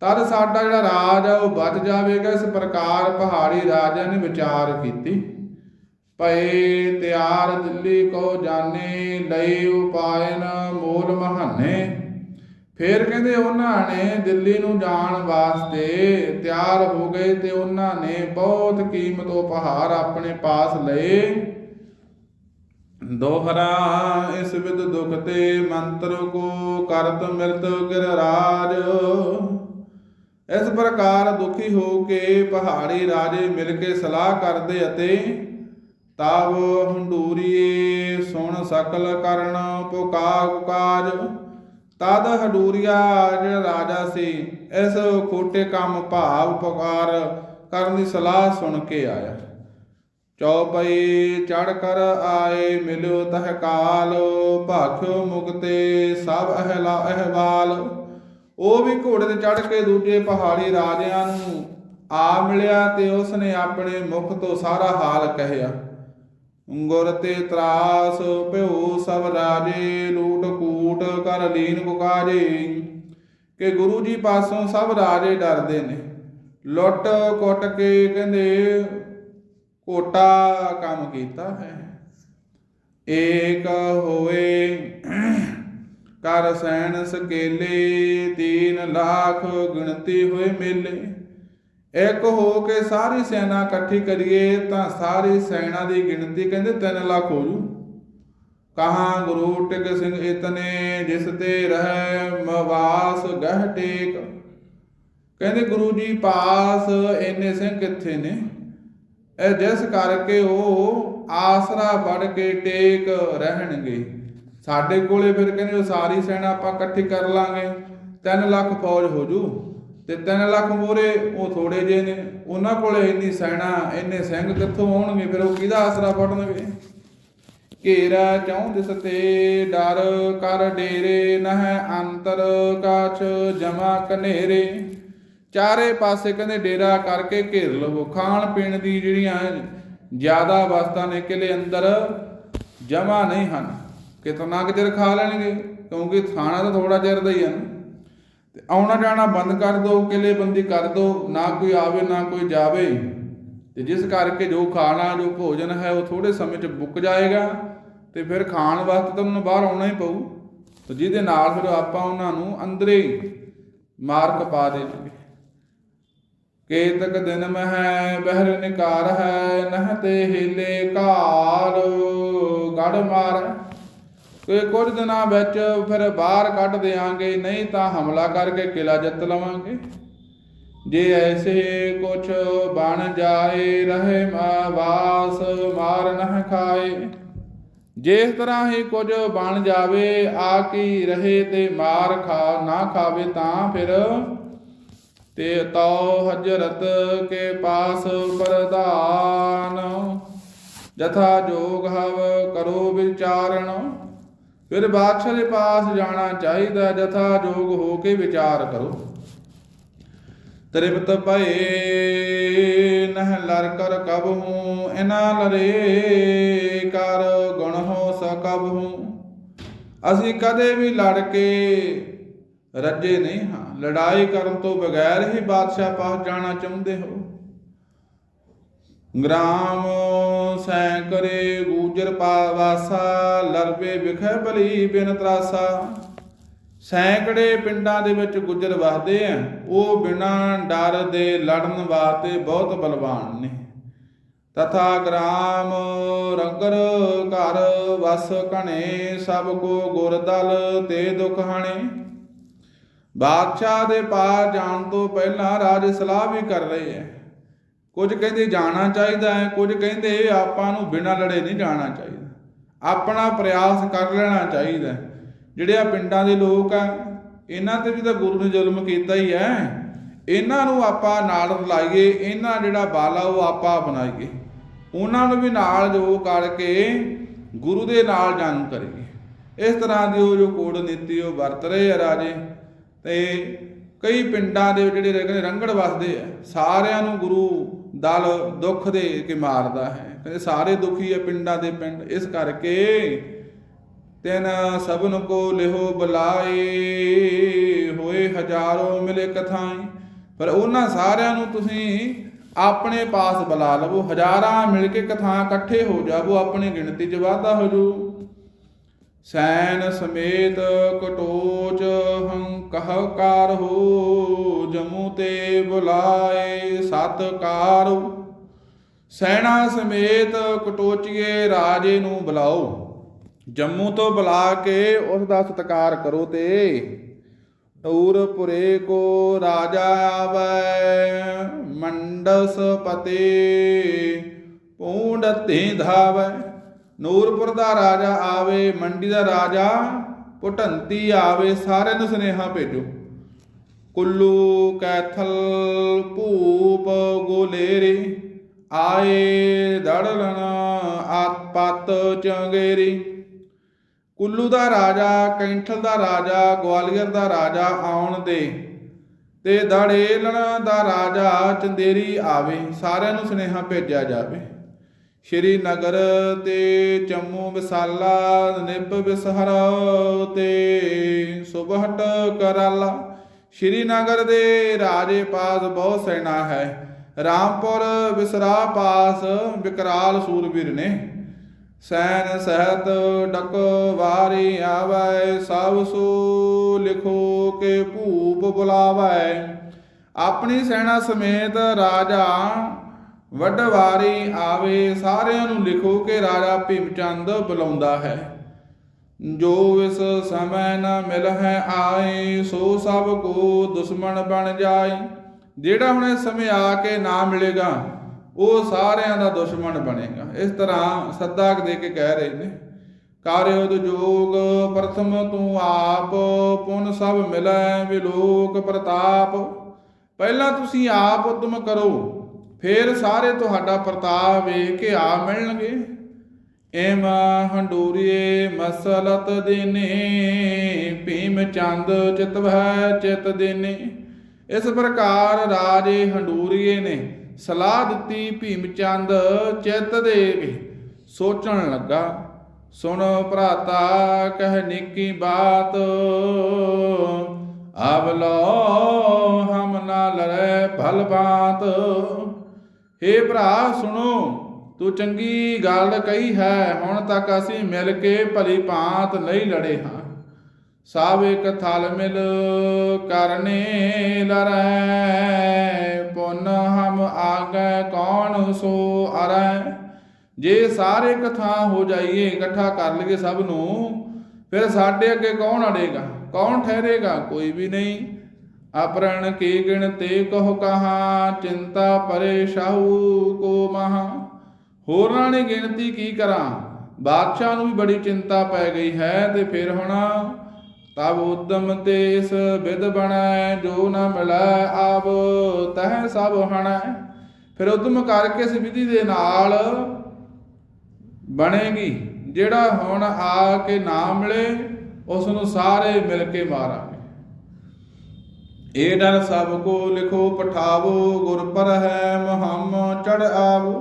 ਤਦ ਸਾਡਾ ਜਿਹੜਾ ਰਾਜ ਆ, ਉਹ ਬਚ ਜਾਵੇਗਾ, ਇਸ ਪ੍ਰਕਾਰ ਪਹਾੜੀ ਰਾਜਿਆਂ ਨੇ ਵਿਚਾਰ ਕੀਤੀ। ਭਏ ਤਿਆਰ ਦਿੱਲੀ ਕੋ ਜਾਣੇ, ਲਈ ਉਪਾਇਨ ਮੂਲ ਮਹਾਨੇ। ਫੇਰ ਕਹਿੰਦੇ ਉਹਨਾਂ ਨੇ ਦਿੱਲੀ ਨੂੰ ਜਾਣ ਵਾਸਤੇ ਤਿਆਰ ਹੋ ਗਏ ਤੇ ਉਹਨਾਂ ਨੇ ਬਹੁਤ ਕੀਮਤ ਉਪਹਾਰ ਆਪਣੇ ਪਾਸ ਲਏ। ਦੋਹਰਾ ਇਸ ਵਿਦ ਦੁਖ ਤੇ ਮੰਤਰ ਕੋ ਕਰਤ ਮਿਰਤ ਗਿਰ ਰਾਜ। ਇਸ ਪ੍ਰਕਾਰ ਦੁਖੀ ਹੋ ਕੇ ਪਹਾੜੀ ਰਾਜੇ ਮਿਲ ਕੇ ਸਲਾਹ ਕਰਦੇ ਅਤੇ ਤਬ ਹੰਡੂਰੀਏ ਸੁਣ ਸਕਲ ਕਰਨ ਪੁਕਾਰ ਕਾਜ ਤਦ ਹਡੂਰੀਆ ਜਿਹੜਾ ਰਾਜਾ ਸੀ, ਇਸ ਖੋਟੇ ਕੰਮ ਭਾਵ ਪੁਕਾਰ ਕਰਨ ਦੀ ਸਲਾਹ ਸੁਣ ਕੇ ਆਇਆ। ਚੌਪਈ ਚੜ ਕਰ ਆਏ ਮਿਲਿਓ ਤਹ ਕਾਲ ਭਾਖਿਓ ਮੁਕਤੇ ਸਭ ਅਹਲਾ ਅਹਵਾਲ। ਉਹ ਵੀ ਘੋੜੇ ਤੇ ਚੜ ਕੇ ਦੂਜੇ ਪਹਾੜੀ ਰਾਜਿਆਂ ਨੂੰ ਆ ਮਿਲਿਆ ਤੇ ਉਸਨੇ ਆਪਣੇ ਮੁਖ ਤੋਂ ਸਾਰਾ ਹਾਲ ਕਹਿਆ। ਗੁਰ ਤੇ ਤਰਾਸ ਭਿਓ ਸਭ ਰਾਜੇ ਲੂਟ ਕੂਟ ਕਰ ਲੀਨ ਕੁਕਾਜੇ ਕਿ ਗੁਰੂ ਜੀ ਪਾਸੋਂ ਸਭ ਰਾਜੇ ਡਰਦੇ ਨੇ। ਲੁੱਟ ਕੁੱਟ ਕੇ ਕਹਿੰਦੇ, ਕੋਟਾ ਕੰਮ ਕੀਤਾ ਹੈ। ਏਕ ਹੋਏ, ਕਰ ਸੈਨ ਸਕੇਲੇ, ਤੀਨ ਲੱਖ ਗਿਣਤੀ ਹੋਏ ਮੇਲੇ। ਇੱਕ ਹੋ ਕੇ ਸਾਰੀ ਸੈਨਾ ਇਕੱਠੀ ਕਰੀਏ, ਤਾਂ ਸਾਰੀ ਸੈਨਾ ਦੀ ਗਿਣਤੀ ਕਹਿੰਦੇ 3 ਲੱਖ ਹੋ ਜੂ। ਕਹਾ ਗੁਰੂ ਟਿਕ ਸਿੰਘ ਇਤਨੇ ਜਿਸ ਤੇ ਰਹਿ ਮਵਾਸ ਗਹਿ ਟੇਕ। ਕਹਿੰਦੇ ਗੁਰੂ ਜੀ ਪਾਸ ਇੰਨੇ ਸਿੰਘ ਕਿੱਥੇ ਨੇ? ਇਹ ਜਿਸ ਕਰਕੇ ਉਹ ਆਸਰਾ ਵੜ ਕੇ ਟੇਕ ਰਹਿਣਗੇ। ਸਾਡੇ ਕੋਲੇ ਫਿਰ ਕਹਿੰਦੇ ਉਹ ਸਾਰੀ ਸੈਨਾ ਆਪਾਂ ਇਕੱਠੀ ਕਰ ਲਾਂਗੇ। 3 ਲੱਖ ਫੌਜ ਹੋ ਜੂ ਤੇ 3 ਲੱਖ ਮੋਰੇ ਉਹ ਥੋੜੇ ਜੇ ਨੇ। ਉਹਨਾਂ ਕੋਲੇ ਇੰਨੀ ਸੈਨਾ, ਇੰਨੇ ਸਿੰਘ ਕਿੱਥੋਂ ਆਉਣਗੇ? ਫਿਰ ਉਹ ਕਿਹਦਾ ਆਸਰਾ ਫੜਨਗੇ ਘੇਰਾ ਚਾਹੁੰਦ ਸਤੇ ਡਰ ਕਰ ਡੇਰੇ ਨਹ ਅੰਤਰ ਕਾਛ ਜਮਾ ਕਨੇਰੇ ਚਾਰੇ ਪਾਸੇ ਕਹਿੰਦੇ ਡੇਰਾ ਕਰਕੇ ਘੇਰ ਲਵੋ। ਖਾਣ ਪੀਣ ਦੀ ਜਿਹੜੀਆਂ ਜ਼ਿਆਦਾ ਵਸਤਾਂ ਨੇ ਕਿਲੇ ਅੰਦਰ ਜਮਾ ਨਹੀਂ ਹਨ। ਕਿਤਨਾ ਕੁ ਚਿਰ ਖਾ ਲੈਣਗੇ, ਕਿਉਂਕਿ ਥਾਣਾ ਤਾਂ ਥੋੜਾ ਚਿਰ ਦਾ ਹੀ ਹਨ ਤੇ ਆਉਣਾ ਜਾਣਾ ਬੰਦ ਕਰ ਦੋ ਕਿਲੇ ਬੰਦੀ ਕਰ ਦੋ ਨਾ ਕੋਈ ਆਵੇ, ਨਾ ਕੋਈ ਜਾਵੇ। ਤੇ ਜਿਸ ਕਰਕੇ ਜੋ ਖਾਣਾ, ਜੋ ਭੋਜਨ ਹੈ, ਉਹ ਥੋੜੇ ਸਮੇਂ 'ਚ ਮੁੱਕ ਜਾਏਗਾ ਤੇ ਫਿਰ ਖਾਣ ਵਾਸਤੇ ਤਾਂ ਉਹਨੂੰ ਬਾਹਰ ਆਉਣਾ ਹੀ ਪਊ। ਤੇ ਜਿਹਦੇ ਨਾਲ ਫਿਰ ਆਪਾਂ ਉਹਨਾਂ ਨੂੰ ਅੰਦਰੇ ਮਾਰਕ ਪਾ ਦੇਵਾਂਗੇ। ਕੇਤਕ ਦਿਨ ਮਹਿ ਬਹਿਰ ਨਿਕਾਰ ਹੈ, ਨਹ ਤੇ ਹਿਲੇ ਕਾਲ ਗੜ ਮਾਰ ਕੋਈ ਕੁਝ ਦਿਨਾਂ ਵਿੱਚ ਫਿਰ ਬਾਹਰ ਕੱਢ ਦੇਾਂਗੇ ਨਹੀਂ ਤਾਂ ਹਮਲਾ ਕਰਕੇ ਕਿਲਾ ਜਿੱਤ ਲਵਾਂਗੇ। ਜੇ ਐਸੇ ਕੁਛ ਬਣ ਜਾਏ, ਰਹੇ ਵਾਸ, ਮਾਰ ਨਹ ਖਾਏ। ਜੇ ਇਸ ਤਰ੍ਹਾਂ ਹੀ ਕੁਝ ਬਣ ਜਾਵੇ ਆ ਕੀ ਰਹੇ ਤੇ ਮਾਰ ਖਾ, ਨਾ ਖਾਵੇ ਤਾਂ ਫਿਰ ਤੇ ਤਉ ਹਜਰਤ ਕੇ ਪਾਸ ਪ੍ਰਧਾਨ। ਜਥਾ ਜੋਗ ਹਵ ਕਰੋ ਵਿਚਾਰਣ ਫਿਰ ਬਾਦਸ਼ਾਹ ਦੇ ਪਾਸ ਜਾਣਾ ਚਾਹੀਦਾ, ਜਥਾ ਜੋਗ ਹੋ ਕੇ ਵਿਚਾਰ ਕਰੋ। ਤ੍ਰਿਪਤ ਭਏ, ਨਹ ਲਰ ਕਰ ਕਬ ਇਨਾ ਲਰੇ ਕਰ ਗੁਣ ਹੋ ਸਕਬ ਅਸੀਂ ਕਦੇ ਵੀ ਲੜ ਕੇ ਰੱਜੇ ਨਹੀਂ ਹਾਂ। ਲੜਾਈ ਕਰਨ ਤੋਂ ਬਗੈਰ ਹੀ ਬਾਦਸ਼ਾਹ ਪਾਸ ਜਾਣਾ ਚਾਹੁੰਦੇ ਹੋ। ਗ੍ਰਾਮ ਸੈਂਕਰੇ ਗੂਜਰ ਪਾਵਾਸਾ, ਲਰਵੇ ਵਿਖੇ ਬਲੀ ਬਿਨ ਤਰਾਸਾ। ਸੈਂਕੜੇ ਪਿੰਡਾਂ ਦੇ ਵਿੱਚ ਗੁੱਜਰ ਵਸਦੇ ਆ। ਉਹ ਬਿਨਾਂ ਡਰ ਦੇ ਲੜਨ ਵਾਸਤੇ ਬਹੁਤ ਬਲਵਾਨ ਨੇ। ਤਥਾ ਗ੍ਰਾਮ ਰੰਗਰ ਘਰ ਵਸ ਕਣੇ ਸਭ ਕੋ ਗੁਰਦਲ ਤੇ ਦੁਖ ਹਣੇ। ਬਾਦਸ਼ਾਹ ਦੇ ਪਾਸ ਜਾਣ ਤੋਂ ਪਹਿਲਾਂ ਰਾਜ ਸਲਾਹ ਵੀ ਕਰ ਰਹੇ ਐ ਕੁਝ ਕਹਿੰਦੇ ਜਾਣਾ ਚਾਹੀਦਾ ਹੈ, ਕੁਝ ਕਹਿੰਦੇ ਆਪਾਂ ਨੂੰ ਬਿਨਾਂ ਲੜੇ ਨਹੀਂ ਜਾਣਾ ਚਾਹੀਦਾ। ਆਪਣਾ ਪ੍ਰਯਾਸ ਕਰ ਲੈਣਾ ਚਾਹੀਦਾ ਹੈ। ਜਿਹੜੇ ਆ ਪਿੰਡਾਂ ਦੇ ਲੋਕ ਆ, ਇਹਨਾਂ ਤੇ ਵੀ ਤਾਂ ਗੁਰੂ ਨੇ ਜ਼ੁਲਮ ਕੀਤਾ ਹੀ ਹੈ। ਇਹਨਾਂ ਨੂੰ ਆਪਾਂ ਨਾਲ ਰਲਾਈਏ, ਇਹਨਾਂ ਜਿਹੜਾ ਬਾਲਾ ਉਹ ਆਪਾਂ ਬਣਾਈਏ। ਉਹਨਾਂ ਨੂੰ ਵੀ ਨਾਲ ਜੋ ਕਰਕੇ ਗੁਰੂ ਦੇ ਨਾਲ ਜੰਗ ਕਰੀਏ। ਇਸ ਤਰ੍ਹਾਂ ਦੀ ਉਹ ਜੋ ਕੋਡ ਨੀਤੀ ਉਹ ਵਰਤ ਰਹੇ ਆ ਰਾਜੇ। ਤੇ ਕਈ ਪਿੰਡਾਂ ਦੇ ਜਿਹੜੇ ਕਹਿੰਦੇ ਰੰਗੜ ਵਸਦੇ ਆ। ਸਾਰਿਆਂ ਨੂੰ ਗੁਰੂ ਦਲ ਦੁੱਖ ਦੇ ਕੇ ਮਾਰਦਾ ਹੈ। ਕਹਿੰਦੇ ਸਾਰੇ ਦੁਖੀ ਆ ਪਿੰਡਾਂ ਦੇ ਪਿੰਡ। ਇਸ ਕਰਕੇ ਤਿਨ ਸਭਨ ਕੋ ਲਿਹੋ ਬੁਲਾਏ, ਹੋਏ ਹਜ਼ਾਰੋਂ ਮਿਲੇ ਕਥਾਈ। ਪਰ ਉਹਨਾਂ ਸਾਰਿਆਂ ਨੂੰ ਤੁਸੀਂ ਆਪਣੇ ਪਾਸ ਬੁਲਾ ਲਵੋ, ਹਜ਼ਾਰਾਂ ਮਿਲ ਕੇ ਕਥਾ ਇਕੱਠੇ ਹੋ ਜਾਵੋ, ਆਪਣੀ ਗਿਣਤੀ 'ਚ ਵਾਧਾ ਹੋ ਜੂ ਸੈਨ ਸਮੇਤ ਕਟੋਚ ਹੰਕਹਕਾਰ ਹੋ, ਜਮੂ ਤੇ ਬੁਲਾਏ ਸਤਕਾਰ ਸੈਨਾ ਸਮੇਤ ਕਟੋਚੀਏ ਰਾਜੇ ਨੂੰ ਬੁਲਾਓ। ਜੰਮੂ ਤੋਂ ਬੁਲਾ ਕੇ ਉਸ ਦਾ ਸਤਕਾਰ ਕਰੋ ਤੇ। ਨੂਰਪੁਰੇ ਕੋ ਰਾਜਾ ਆਵੈ, ਮੰਡਸ ਪਤੇ, ਪੂੰਡ ਤੇ ਧਾਵੈ। ਨੂਰਪੁਰ ਦਾ ਰਾਜਾ ਆਵੇ, ਮੰਡੀ ਦਾ ਰਾਜਾ, ਪੁਟੰਤੀ ਆਵੇ, ਸਾਰਿਆਂ ਨੂੰ ਸੁਨੇਹਾ ਭੇਜੋ। ਕੁੱਲੂ ਕੈਥਲ ਭੂਪ ਗੋਲੇਰੇ, ਆਏ ਦੜਲਣ ਆਤ ਪਤ ਚੰਗੇਰੀ। ਕੁੱਲੂ ਦਾ ਰਾਜਾ, ਕੈਂਠਲ ਦਾ ਰਾਜਾ, ਗਵਾਲੀਅਰ ਦਾ ਰਾਜਾ ਆਉਣ ਦੇ। ਤੇ ਦੜੇਲਣ ਦਾ ਰਾਜਾ ਚੰਦੇਰੀ ਆਵੇ, ਸਾਰਿਆਂ ਨੂੰ ਸੁਨੇਹਾ ਭੇਜਿਆ ਜਾਵੇ। ਸ਼੍ਰੀ ਨਗਰ ਤੇ ਚੰਮੂ ਵਿਸਾਲਾ ਨਿਬ ਵਿਸਹਰ ਤੇ ਸੁਬਹਟ ਕਰਾਲਾ। ਸ਼੍ਰੀ ਨਗਰ ਦੇ ਰਾਜੇ ਪਾਸ ਬਹੁਤ ਸੈਨਾ ਹੈ। ਰਾਮਪੁਰ ਵਿਸਰਾ ਪਾਸ ਵਿਕਰਾਲ ਸੂਰਬੀਰ ਨੇ। ਸੈਨ ਸਹਿਤ ਡਕ ਵਾਰੀ ਆਵੈ, ਸਭ ਸੋ ਲਿਖੋ ਕੇ ਭੂਪ ਬੁਲਾਵੈ। ਆਪਣੀ ਸੈਨਾ ਸਮੇਤ ਰਾਜਾ ਵੱਡਵਾਰੀ ਆਵੇ, ਸਾਰਿਆਂ ਨੂੰ ਲਿਖੋ ਕਿ ਰਾਜਾ ਭੀਮਚੰਦ ਬੁਲਾਉਂਦਾ ਹੈ। ਜੋ ਇਸ ਸਮੈ ਨਾ ਮਿਲ ਹੈ ਆਏ, ਸੋ ਸਭ ਕੋ ਦੁਸ਼ਮਣ ਬਣ ਜਾਏ। ਜਿਹੜਾ ਹੁਣ ਇਸ ਸਮੇਂ ਆ ਕੇ ਨਾ ਮਿਲੇਗਾ ਉਹ ਸਾਰਿਆਂ ਦਾ ਦੁਸ਼ਮਣ ਬਣੇਗਾ। ਇਸ ਤਰ੍ਹਾਂ ਸੱਦਾ ਦੇ ਕੇ ਕਹਿ ਰਹੇ ਨੇ ਕਾਰਿਉਦ ਜੋਗ ਪ੍ਰਥਮ ਤੂੰ ਆਪ, ਪੁਨ ਸਭ ਮਿਲੈ ਵਿਲੋਕ ਪ੍ਰਤਾਪ। ਪਹਿਲਾਂ ਤੁਸੀਂ ਆਪ ਉਦਮ ਕਰੋ, ਫੇਰ ਸਾਰੇ ਤੁਹਾਡਾ ਪ੍ਰਤਾਪ ਵੇਖ ਕੇ ਆ ਮਿਲਣਗੇ। ਏਮ ਹੰਡੂਰੀਏ ਮਸਲਤ ਦੇਨੇ, ਭੀਮ ਚੰਦ ਚਿਤਵੈ ਚਿਤ ਦਿਨੇ। ਇਸ ਪ੍ਰਕਾਰ ਰਾਜੇ ਹੰਡੂਰੀਏ ਨੇ ਸਲਾਹ ਦਿੱਤੀ ਭੀਮ ਚੰਦ ਚਿਤ ਦੇ ਸੋਚਣ ਲੱਗਾ। ਸੁਣ ਭਰਾਤਾ ਕਹਿ ਨਿੱਕੀ ਬਾਤ ਆਵਲੋ ਹਮ ਨਾ ਲੜੈ ਭਲ ਬਾਤ ਹੇ ਭਰਾ, ਸੁਣੋ, ਤੂੰ ਚੰਗੀ ਗੱਲ ਕਹੀ ਹੈ, ਹੁਣ ਤੱਕ ਅਸੀਂ ਮਿਲ ਕੇ ਭਲੀ ਭਾਂਤ ਨਹੀਂ ਲੜੇ ਹਾਂ। ਸਭ ਇੱਕ ਥਲ ਮਿਲ ਕਰਨੇ ਲਰੈ, ਪੁਨ ਹਮ ਆਗੈ ਕੌਣ ਸੋ ਅਰੈ। ਜੇ ਸਾਰੇ ਇਕੱਠਾ ਹੋ ਜਾਈਏ, ਇਕੱਠਾ ਕਰ ਲਈਏ ਸਭ ਨੂੰ, ਫਿਰ ਸਾਡੇ ਅੱਗੇ ਕੌਣ ਅੜੇਗਾ? ਕੌਣ ਠਹਿਰੇਗਾ? ਕੋਈ ਵੀ ਨਹੀਂ। ਅਪਰਣ ਕੀ ਗਿਣਤੇ ਕਹੋ ਕਹਾ, ਚਿੰਤਾ ਪਰੇ ਸ਼ਾਹੂ ਕੋ ਮਹਾ। ਹੋਰਾਂ ਨੇ ਗਿਣਤੀ ਕੀ ਕਰਾਂ? ਬਾਦਸ਼ਾਹ ਨੂੰ ਵੀ ਬੜੀ ਚਿੰਤਾ ਪੈ ਗਈ ਹੈ ਤੇ ਫਿਰ ਹੁਣ ਤਬ ਉਦਮ ਤੇ ਵਿਦ ਬਣੈ, ਜੋ ਨ ਮਿਲੈ ਆਬ ਤਹ ਸਭ ਹਣੈ। ਫਿਰ ਉਦਮ ਕਰਕੇ ਇਸ ਵਿਧੀ ਦੇ ਨਾਲ ਬਣੇਗੀ? ਜਿਹੜਾ ਹੁਣ ਆ ਕੇ ਨਾ ਮਿਲੇ ਉਸ ਨੂੰ ਸਾਰੇ ਮਿਲ ਕੇ ਮਾਰਾਂਗੇ। ਇਹ ਡਰ ਸਭ ਕੋ ਲਿਖੋ, ਪਠਾਵੋ, ਗੁਰ ਪਰ ਹੈ ਮਹਮ ਚੜ ਆਵੋ।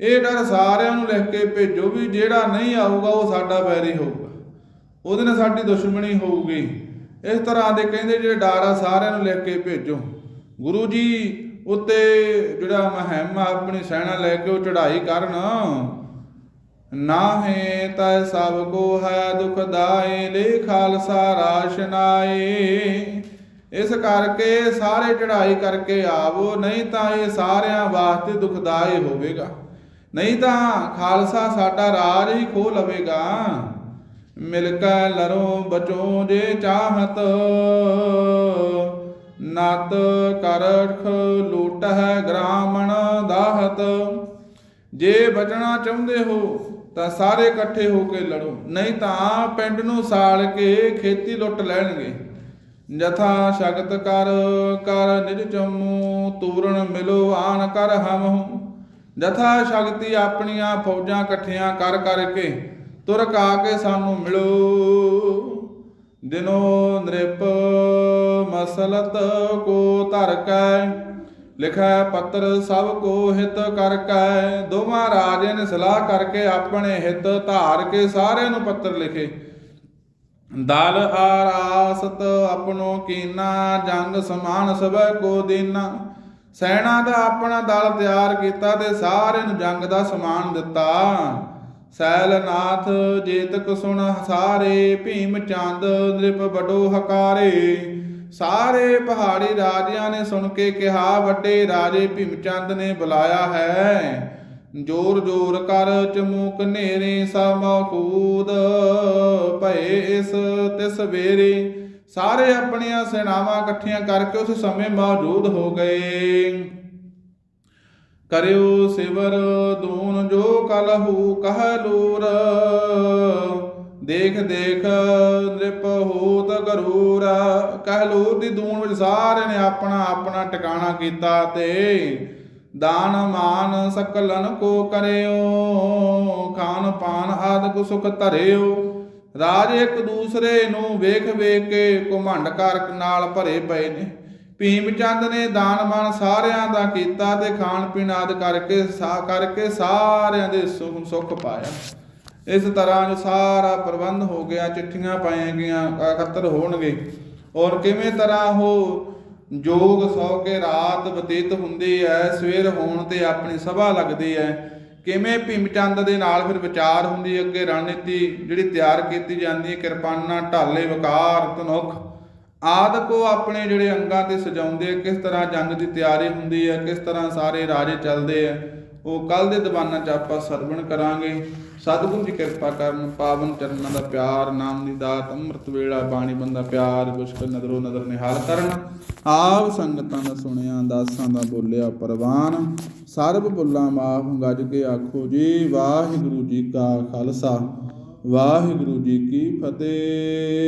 ਇਹ ਡਰ ਸਾਰਿਆਂ ਨੂੰ ਲਿਖ ਕੇ ਭੇਜੋ ਵੀ ਜਿਹੜਾ ਨਹੀਂ ਆਊਗਾ, ਉਹ ਸਾਡਾ ਵੈਰੀ ਹੋਊਗਾ। ਉਹਦੇ ਨਾਲ ਸਾਡੀ ਦੁਸ਼ਮਣੀ ਹੋਊਗੀ। ਇਸ ਤਰ੍ਹਾਂ ਦੇ ਕਹਿੰਦੇ ਜਿਹੜੇ ਡਰ ਆ, ਸਾਰਿਆਂ ਨੂੰ ਲਿਖ ਕੇ ਭੇਜੋ। ਗੁਰੂ ਜੀ, ਉੱਤੇ ਜਿਹੜਾ ਮਹਿਮ ਆਪਣੀ ਸੈਣਾ ਲੈ ਕੇ ਉਹ ਚੜ੍ਹਾਈ ਕਰਨ, ਨਾਹੇ ਤੈ ਸਭ ਕੋ ਹੈ ਦੁਖਦਾਈ ਲੈ ਖਾਲਸਾ ਰਾਸ਼ਨਾਏ ਇਸ ਕਰਕੇ ਸਾਰੇ ਚੜ੍ਹਾਈ ਕਰਕੇ ਆਵੋ, ਨਹੀਂ ਤਾਂ ਇਹ ਸਾਰਿਆਂ ਵਾਸਤੇ ਦੁਖਦਾਈ ਹੋਵੇਗਾ। ਨਹੀਂ ਤਾਂ ਖਾਲਸਾ ਸਾਡਾ ਰਾਜ ਹੀ ਖੋ ਲਵੇਗਾ। ਮਿਲ ਕੇ ਲਰੋ ਬਚੋ ਜੇ ਚਾਹਤ। ਨਤ ਕਰਖ ਲੂਟ ਗ੍ਰਾਮਣ ਦਾਹਤ। ਜੇ ਬਚਣਾ ਚਾਹੁੰਦੇ ਹੋ ਤਾਂ ਸਾਰੇ ਇਕੱਠੇ ਹੋ ਕੇ ਲੜੋ, ਨਹੀਂ ਤਾਂ ਪਿੰਡ ਨੂੰ ਸਾਲ ਕੇ ਖੇਤੀ ਲੁੱਟ ਲੈਣਗੇ। ਜਥਾ ਸ਼ਕਤ ਕਰ ਕਰ ਨਿਜ ਚੰਮੂ, ਤੂਰਨ ਮਿਲੋ ਆਨ ਕਰ ਹਮ ਜਥਾ ਸ਼ਕਤੀ ਆਪਣੀਆਂ ਫੌਜਾਂ ਇਕੱਠੀਆਂ ਕਰ ਕਰਕੇ ਤੁਰਕ ਆ ਕੇ ਸਾਨੂੰ ਮਿਲੋ। ਦਿਨੋ ਨ੍ਰਿਪ ਮਸਲਤ ਕੋ ਧਰ ਕੈ। ਲਿਖੈ ਪੱਤਰ ਸਭ ਕੋ ਹਿਤ ਕਰ ਕੈ। ਦੋਵਾਂ ਰਾਜੇ ਨੇ ਸਲਾਹ ਕਰਕੇ ਆਪਣੇ ਹਿਤ ਧਾਰ ਕੇ ਸਾਰਿਆਂ ਨੂੰ ਪੱਤਰ ਲਿਖੇ। ਦਲ ਆਰਾਸਤ ਆਪਣੋ ਕੀਨਾ, ਜੰਗ ਸਮਾਨ ਸਭੈ ਕੋ ਦੇਨਾ। ਸੈਨਾ ਦਾ ਆਪਣਾ ਦਲ ਤਿਆਰ ਕੀਤਾ ਤੇ ਸਾਰਿਆਂ ਨੂੰ ਜੰਗ ਦਾ ਸਮਾਨ ਦਿੱਤਾ। ਸੈਲਨਾਥ ਜੇਤਕ ਸੁਣ ਸਾਰੇ ਭੀਮ ਚੰਦ ਨ੍ਰਿਪ ਬਡੋ ਹਕਾਰੇ। ਸਾਰੇ ਪਹਾੜੀ ਰਾਜਿਆਂ ਨੇ ਸੁਣ ਕੇ ਕਿਹਾ, ਵੱਡੇ ਰਾਜੇ ਭੀਮ ਚੰਦ ਨੇ ਬੁਲਾਇਆ ਹੈ। ਜੋਰ ਜੋਰ ਕਰ ਚਮੂਕ ਨੇਰੇ ਸਮਖੂਦ ਭਏ ਇਸ ਤਿਸ ਵੇਰੇ। ਸਾਰੇ ਆਪਣੀਆਂ ਸੈਨਾਵਾਂ ਇਕੱਠੀਆਂ ਕਰਕੇ ਉਸ ਸਮੇਂ ਮੌਜੂਦ ਹੋ ਗਏ। ਕਰਿਓ ਸਿਵਰ ਦੂਨ ਜੋ ਕਲਹੂ ਕਹ ਲੂਰ। ਦੇਖ ਦੇਖ ਨ੍ਰਿਪ ਹੋਤ ਗਰੂਰ। ਕਹ ਲੂਰ ਦੀ ਦੂਨ ਵਿੱਚ ਸਾਰਿਆਂ ਨੇ ਆਪਣਾ ਆਪਣਾ ਟਿਕਾਣਾ ਕੀਤਾ ਤੇ ਦਾਨ ਮਾਨ ਸਕਲਨ ਕੋ ਕਰਿਓ। ਖਾਨ ਪਾਨ ਆਦਿ ਸੁਖ ਧਰਿਓ। ਰਾਜ ਇੱਕ ਦੂਸਰੇ ਨੂੰ ਵੇਖ ਵੇਖ ਕੇ ਘਮੰਡ ਕਰ ਨਾਲ ਭਰੇ ਪਏ ਨੇ। ਭੀਮ ਚੰਦ ਨੇ ਦਾਨ ਮਾਨ ਸਾਰਿਆਂ ਦਾ ਕੀਤਾ ਤੇ ਖਾਣ ਪੀਣ ਆਦਿ ਕਰਕੇ ਸਾ, ਕਰਕੇ ਸਾਰਿਆਂ ਦੇ ਸੁਖ ਸੁਖ ਪਾਇਆ। ਇਸ ਤਰ੍ਹਾਂ ਜੋ ਸਾਰਾ ਪ੍ਰਬੰਧ ਹੋ ਗਿਆ, ਚਿੱਠੀਆਂ ਪਾਈਆਂ ਗਈਆਂ, ਇਕੱਤਰ ਹੋਣਗੇ। ਔਰ ਕਿਵੇਂ ਤਰ੍ਹਾਂ ਉਹ ਜੋਗ ਸੌ ਕੇ ਰਾਤ ਬਤੀਤ ਹੁੰਦੀ ਹੈ, ਸਵੇਰ ਹੋਣ ਤੇ ਆਪਣੀ ਸਭਾ ਲੱਗਦੀ ਹੈ, ਕਿਵੇਂ ਭੀਮ ਚੰਦ ਦੇ ਨਾਲ ਫਿਰ ਵਿਚਾਰ ਹੁੰਦੀ ਅੱਗੇ ਰਣਨੀਤੀ ਜਿਹੜੀ ਤਿਆਰ ਕੀਤੀ ਜਾਂਦੀ ਹੈ, ਕਿਰਪਾਨਾਂ, ਢਾਲੇ, ਵਕਾਰ, ਧਨੁਖ। ਆਦਿ ਕੋ ਆਪਣੇ ਜਿਹੜੇ ਅੰਗਾਂ ਤੇ ਸਜਾਉਂਦੇ ਆ, ਕਿਸ ਤਰ੍ਹਾਂ ਜੰਗ ਦੀ ਤਿਆਰੀ ਹੁੰਦੀ ਹੈ ਕਿਸ ਤਰ੍ਹਾਂ ਸਾਰੇ ਰਾਜੇ ਚੱਲਦੇ ਆ, ਉਹ ਕੱਲ ਦੇ ਦੀਵਾਨਾਂ ਚ ਆਪਾਂ ਸਰਵਣ ਕਰਾਂਗੇ। ਸਤਿਗੁਰੂ ਜੀ ਕਿਰਪਾ ਕਰਨ, ਪਾਵਨ ਚਰਨਾਂ ਦਾ ਪਿਆਰ, ਨਾਮ ਦੀ ਦਾਤ, ਅੰਮ੍ਰਿਤ ਵੇਲਾ, ਬਾਣੀ ਬੰਦਾ ਪਿਆਰ ਮੁਸ਼ਕਲ ਨਦਰੋ ਨਦਰ ਨਿਹਾਲ ਕਰਨ। ਆਪ ਸੰਗਤਾਂ ਦਾ ਸੁਣਿਆ, ਦਾਸਾਂ ਦਾ ਬੋਲਿਆ ਪ੍ਰਵਾਨ। ਸਰਬ ਬੁੱਲਾ ਮਾਫ ਗੱਜ ਕੇ ਆਖੋ ਜੀ, ਵਾਹਿਗੁਰੂ ਜੀ ਕਾ ਖਾਲਸਾ, ਵਾਹਿਗੁਰੂ ਜੀ ਕੀ ਫਤਿਹ।